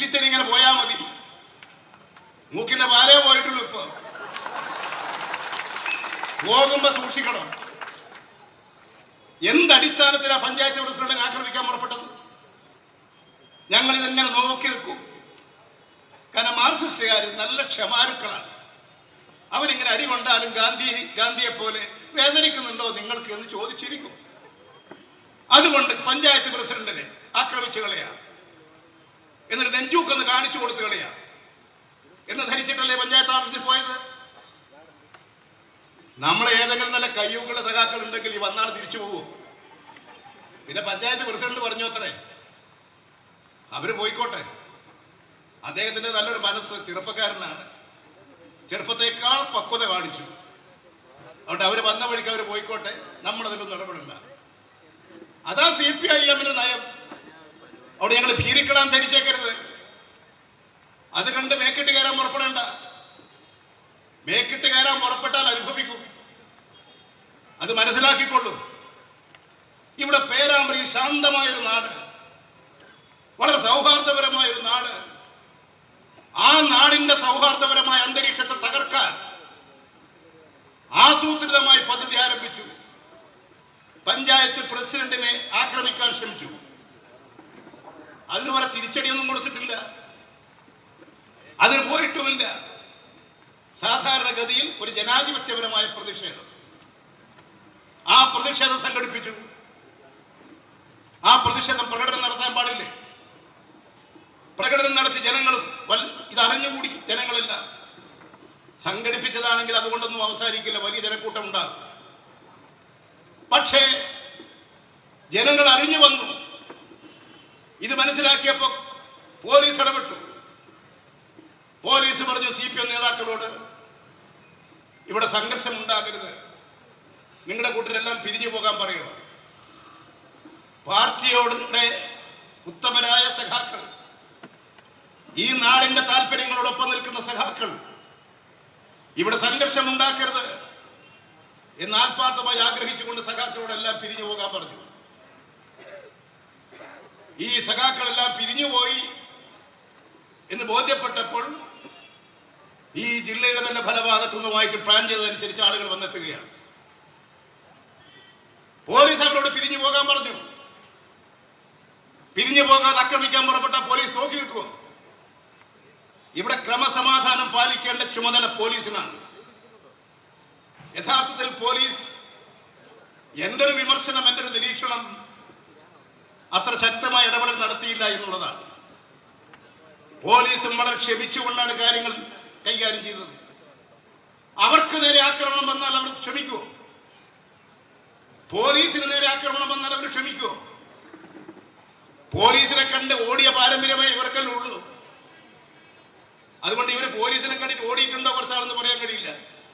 സൂക്ഷിച്ചിങ്ങനെ പോയാ മതി. മൂക്കിന്റെ പാലേ പോയിട്ടുള്ളൂ ഇപ്പൊ. പോകുമ്പോ സൂക്ഷിക്കണം. എന്തടിസ്ഥാനത്തിലാ പഞ്ചായത്ത് പ്രസിഡന്റിനെ ആക്രമിക്കാൻ പുറപ്പെട്ടത്? ഞങ്ങൾ ഇതെങ്ങനെ നോക്കി നിൽക്കും? കാരണം മാർക്സിസ്റ്റുകാർ നല്ല ക്ഷമാരുക്കളാണ്. അവരിങ്ങനെ അടി കൊണ്ടാലും ഗാന്ധി ഗാന്ധിയെ പോലെ വേദനിക്കുന്നുണ്ടോ നിങ്ങൾക്ക് എന്ന് ചോദിച്ചിരിക്കും. അതുകൊണ്ട് പഞ്ചായത്ത് പ്രസിഡന്റിനെ ആക്രമിച്ചു കളയാ. എന്നിട്ട് നെഞ്ചൂക്കൊന്ന് കാണിച്ചു കൊടുത്തു കളയാ. എന്ന് ധരിച്ചിട്ടല്ലേ പഞ്ചായത്ത് ഓഫീസിൽ പോയത്? നമ്മളെ ഏതെങ്കിലും നല്ല കയ്യൂക്കുള്ള സഖാക്കൾ ഉണ്ടെങ്കിൽ ഈ വന്നാൾ തിരിച്ചു പോകുമോ പിന്നെ പഞ്ചായത്ത് പ്രസിഡന്റ് പറഞ്ഞു അത്രേ. അവർ പോയിക്കോട്ടെ. അദ്ദേഹത്തിന്റെ നല്ലൊരു മനസ്സ് ചെറുപ്പക്കാരനാണ്. ചെറുപ്പത്തേക്കാൾ പക്വത കാണിച്ചു. അതുകൊണ്ട് അവർ വന്ന വഴിക്ക് അവർ പോയിക്കോട്ടെ. നമ്മളതിലൊന്നും ഇടപെടണ്ട അതാ സി പി ഐ എമ്മിന്റെ നയം. അവിടെ ഞങ്ങൾ ഭീരിക്കളാൻ ധരിച്ചേക്കരുത്. അത് കണ്ട് മേക്കിട്ട് കയറാൻ പുറപ്പെടേണ്ട. മേക്കിട്ട് കയറാൻ പുറപ്പെട്ടാൽ അനുഭവിക്കും. അത് മനസ്സിലാക്കിക്കൊള്ളൂ. ഇവിടെ പേരാമ്പ്രയിൽ ശാന്തമായൊരു നാട്. വളരെ സൗഹാർദ്ദപരമായ ഒരു നാട്. ആ നാടിന്റെ സൗഹാർദ്ദപരമായ അന്തരീക്ഷത്തെ തകർക്കാൻ ആസൂത്രിതമായി പദ്ധതി ആരംഭിച്ചു. പഞ്ചായത്ത് പ്രസിഡന്റിനെ ആക്രമിക്കാൻ ശ്രമിച്ചു. അതിന് വരെ തിരിച്ചടിയൊന്നും കൊടുത്തിട്ടില്ല. സാധാരണ സാധാരണഗതിയിൽ ഒരു ജനാധിപത്യപരമായ പ്രതിഷേധം. ആ പ്രതിഷേധം സംഘടിപ്പിച്ചു. ആ പ്രതിഷേധം പ്രകടനം നടത്താൻ പാടില്ലേ? പ്രകടനം നടത്തി ജനങ്ങൾ ഇതറിഞ്ഞുകൂടി ജനങ്ങളെല്ലാം. സംഘടിപ്പിച്ചതാണെങ്കിൽ അതുകൊണ്ടൊന്നും അവസാനിക്കില്ല. വലിയ ജനക്കൂട്ടം ഉണ്ടാകും. പക്ഷേ ജനങ്ങൾ അറിഞ്ഞു വന്നു. ഇത് മനസ്സിലാക്കിയപ്പോ പോലീസ് ഇടപെട്ടു. പോലീസ് പറഞ്ഞു സി പി എം നേതാക്കളോട് ഇവിടെ സംഘർഷം ഉണ്ടാകരുത്. നിങ്ങളുടെ കൂട്ടരെല്ലാം പിരിഞ്ഞു പോകാൻ പറയണം പാർട്ടിയോടെ ഉത്തമരായ സഖാക്കൾ ഈ നാടിന്റെ താല്പര്യങ്ങളോടൊപ്പം നിൽക്കുന്ന സഖാക്കൾ ഇവിടെ സംഘർഷം ഉണ്ടാക്കരുത്. എന്ന് ആത്മാർത്ഥമായി ആഗ്രഹിച്ചുകൊണ്ട് സഖാക്കളോടെല്ലാം പിരിഞ്ഞു പോകാൻ പറഞ്ഞു. ഈ സഖാക്കളെല്ലാം പിരിഞ്ഞുപോയി എന്ന് ബോധ്യപ്പെട്ടപ്പോൾ ഈ ജില്ലയുടെ തന്നെ ഫലഭാഗത്തുനിന്നുമായിട്ട് പ്ലാൻ ചെയ്തതനുസരിച്ച് ആളുകൾ വന്നെത്തുകയാണ്. പോലീസ് അവരോട് പിരിഞ്ഞു പോകാൻ പറഞ്ഞു. പിരിഞ്ഞു പോകാതെ ആക്രമിക്കാൻ പുറപ്പെട്ട പോലീസ് നോക്കി നിൽക്കുക ഇവിടെ ക്രമസമാധാനം പാലിക്കേണ്ട ചുമതല പോലീസിനാണ്. യഥാർത്ഥത്തിൽ പോലീസ് എന്റെ ഒരു വിമർശനം എന്റെ ഒരു നിരീക്ഷണം അത്ര ശക്തമായ ഇടപെടൽ നടത്തിയില്ല എന്നുള്ളതാണ്. പോലീസും വളരെ ക്ഷമിച്ചുകൊണ്ടാണ് കാര്യങ്ങൾ കൈകാര്യം ചെയ്തത്. അവർക്ക് നേരെ ആക്രമണം വന്നാൽ അവർ ക്ഷമിക്കുമോ പോലീസിന് നേരെ ആക്രമണം വന്നാൽ അവർ ക്ഷമിക്കുമോ പോലീസിനെ കണ്ട് ഓടിയ പാരമ്പര്യമായി